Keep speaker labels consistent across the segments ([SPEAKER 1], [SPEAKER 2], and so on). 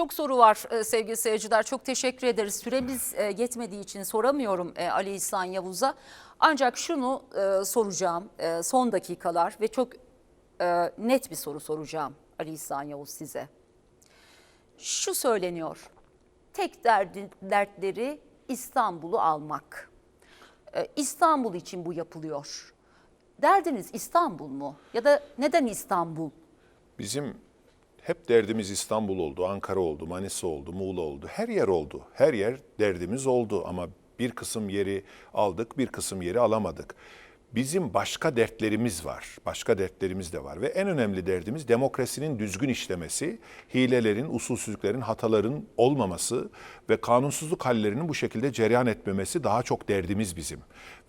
[SPEAKER 1] Çok soru var e, sevgili seyirciler. Çok teşekkür ederiz. Süremiz e, yetmediği için soramıyorum e, Ali İhsan Yavuz'a. Ancak şunu soracağım son dakikalar ve çok net bir soru soracağım Ali İhsan Yavuz size. Şu söyleniyor. Tek derdi, dertleri İstanbul'u almak. İstanbul için bu yapılıyor. Derdiniz İstanbul mu? Ya da neden İstanbul?
[SPEAKER 2] Bizim hep derdimiz İstanbul oldu, Ankara oldu, Manisa oldu, Muğla oldu. Her yer oldu. Her yer derdimiz oldu ama bir kısım yeri aldık, bir kısım yeri alamadık. Bizim başka dertlerimiz var. Başka dertlerimiz de var ve en önemli derdimiz demokrasinin düzgün işlemesi, hilelerin, usulsüzlüklerin, hataların olmaması ve kanunsuzluk hallerinin bu şekilde cereyan etmemesi daha çok derdimiz bizim.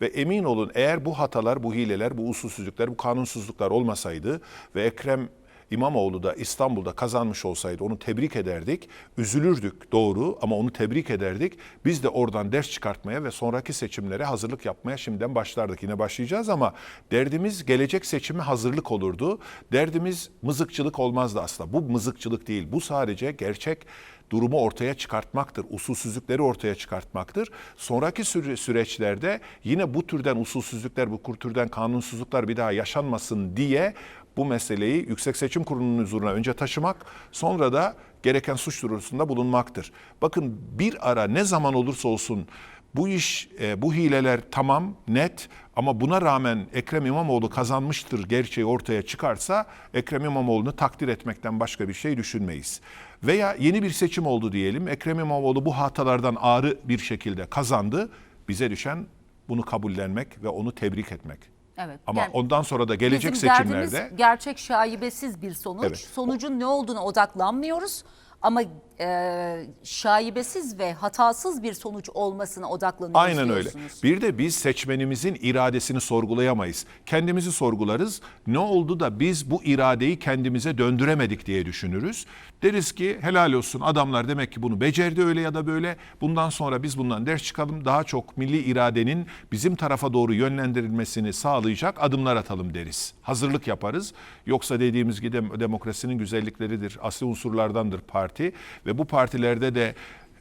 [SPEAKER 2] Ve emin olun eğer bu hatalar, bu hileler, bu usulsüzlükler, bu kanunsuzluklar olmasaydı ve Ekrem İmamoğlu da İstanbul'da kazanmış olsaydı onu tebrik ederdik. Üzülürdük doğru ama onu tebrik ederdik. Biz de oradan ders çıkartmaya ve sonraki seçimlere hazırlık yapmaya şimdiden başlardık. Yine başlayacağız ama derdimiz gelecek seçime hazırlık olurdu. Derdimiz mızıkçılık olmazdı aslında. Bu mızıkçılık değil. Bu sadece gerçek durumu ortaya çıkartmaktır. Usulsüzlükleri ortaya çıkartmaktır. Sonraki süre- süreçlerde yine bu türden usulsüzlükler, bu türden kanunsuzluklar bir daha yaşanmasın diye bu meseleyi Yüksek Seçim Kurulu'nun huzuruna önce taşımak, sonra da gereken suç duyurusunda bulunmaktır. Bakın bir ara ne zaman olursa olsun bu iş, e, bu hileler tamam, net ama buna rağmen Ekrem İmamoğlu kazanmıştır gerçeği ortaya çıkarsa Ekrem İmamoğlu'nu takdir etmekten başka bir şey düşünmeyiz. Veya yeni bir seçim oldu diyelim. Ekrem İmamoğlu bu hatalardan ağrı bir şekilde kazandı. Bize düşen bunu kabullenmek ve onu tebrik etmek.
[SPEAKER 1] Evet.
[SPEAKER 2] Ama
[SPEAKER 1] yani
[SPEAKER 2] ondan sonra da gelecek
[SPEAKER 1] bizim
[SPEAKER 2] seçimlerde
[SPEAKER 1] gerçek şaibesiz bir sonuç.
[SPEAKER 2] Evet.
[SPEAKER 1] Sonucun ne olduğuna odaklanmıyoruz. Ama e, şaibesiz ve hatasız bir sonuç olmasına odaklanıyoruz
[SPEAKER 2] Aynen öyle. Bir de biz seçmenimizin iradesini sorgulayamayız. Kendimizi sorgularız. Ne oldu da biz bu iradeyi kendimize döndüremedik diye düşünürüz. Deriz ki helal olsun adamlar demek ki bunu becerdi öyle ya da böyle. Bundan sonra biz bundan ders çıkalım. Daha çok milli iradenin bizim tarafa doğru yönlendirilmesini sağlayacak adımlar atalım deriz. Hazırlık yaparız. Yoksa dediğimiz gibi dem- demokrasinin güzellikleridir. Asli unsurlardandır parti ve bu partilerde de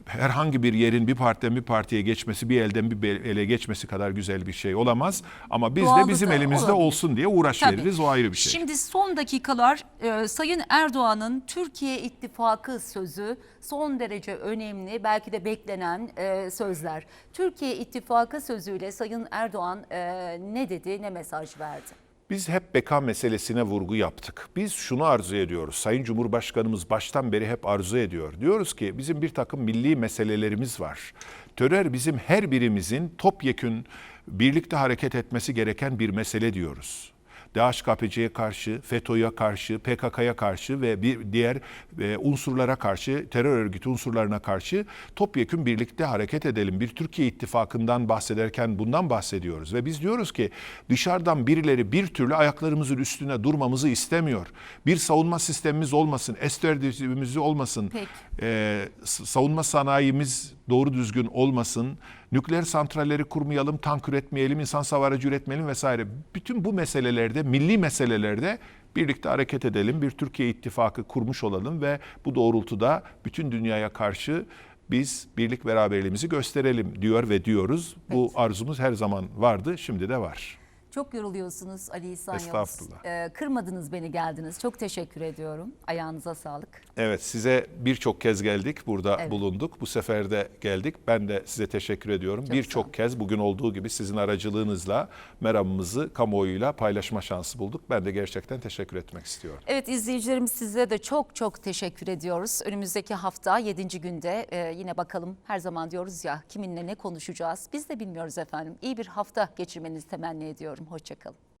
[SPEAKER 2] herhangi bir yerin bir partiden bir partiye geçmesi, bir elden bir ele geçmesi kadar güzel bir şey olamaz. Ama biz
[SPEAKER 1] Doğalı
[SPEAKER 2] de bizim
[SPEAKER 1] da
[SPEAKER 2] elimizde
[SPEAKER 1] olabilir.
[SPEAKER 2] olsun diye uğraş
[SPEAKER 1] Tabii.
[SPEAKER 2] veririz. O ayrı bir şey.
[SPEAKER 1] Şimdi son dakikalar e, Sayın Erdoğan'ın Türkiye İttifakı sözü son derece önemli belki de beklenen e, sözler. Türkiye İttifakı sözüyle Sayın Erdoğan e, ne dedi ne mesaj verdi?
[SPEAKER 2] Biz hep beka meselesine vurgu yaptık. Biz şunu arzu ediyoruz. Sayın Cumhurbaşkanımız baştan beri hep arzu ediyor. Diyoruz ki bizim bir takım milli meselelerimiz var. Terör bizim her birimizin topyekün birlikte hareket etmesi gereken bir mesele diyoruz. DHKPC'ye karşı, FETÖ'ye karşı, PKK'ya karşı ve bir diğer e, unsurlara karşı, terör örgütü unsurlarına karşı topyekün birlikte hareket edelim. Bir Türkiye ittifakından bahsederken bundan bahsediyoruz ve biz diyoruz ki dışarıdan birileri bir türlü ayaklarımızın üstüne durmamızı istemiyor. Bir savunma sistemimiz olmasın, esterdivimiz olmasın, e, savunma sanayimiz doğru düzgün olmasın, nükleer santralleri kurmayalım, tank üretmeyelim, insan hava aracı üretmeyelim vesaire. Bütün bu meselelerde, milli meselelerde birlikte hareket edelim, bir Türkiye ittifakı kurmuş olalım ve bu doğrultuda bütün dünyaya karşı biz birlik beraberliğimizi gösterelim diyor ve diyoruz. Bu arzumuz her zaman vardı, şimdi de var.
[SPEAKER 1] Çok yoruluyorsunuz Ali İhsan Yavuz.
[SPEAKER 2] Estağfurullah.
[SPEAKER 1] E, kırmadınız beni geldiniz. Çok teşekkür ediyorum. Ayağınıza sağlık.
[SPEAKER 2] Evet size birçok kez geldik burada
[SPEAKER 1] Evet.
[SPEAKER 2] bulunduk. Bu sefer de geldik. Ben de size teşekkür ediyorum.
[SPEAKER 1] sağ olun.
[SPEAKER 2] Birçok kez bugün olduğu gibi sizin aracılığınızla meramımızı kamuoyuyla paylaşma şansı bulduk. Ben de gerçekten teşekkür etmek istiyorum.
[SPEAKER 1] Evet izleyicilerimiz size de çok çok teşekkür ediyoruz. Önümüzdeki hafta 7. günde e, yine bakalım her zaman diyoruz ya kiminle ne konuşacağız biz de bilmiyoruz efendim. İyi bir hafta geçirmenizi temenni ediyorum. Hoşçakalın.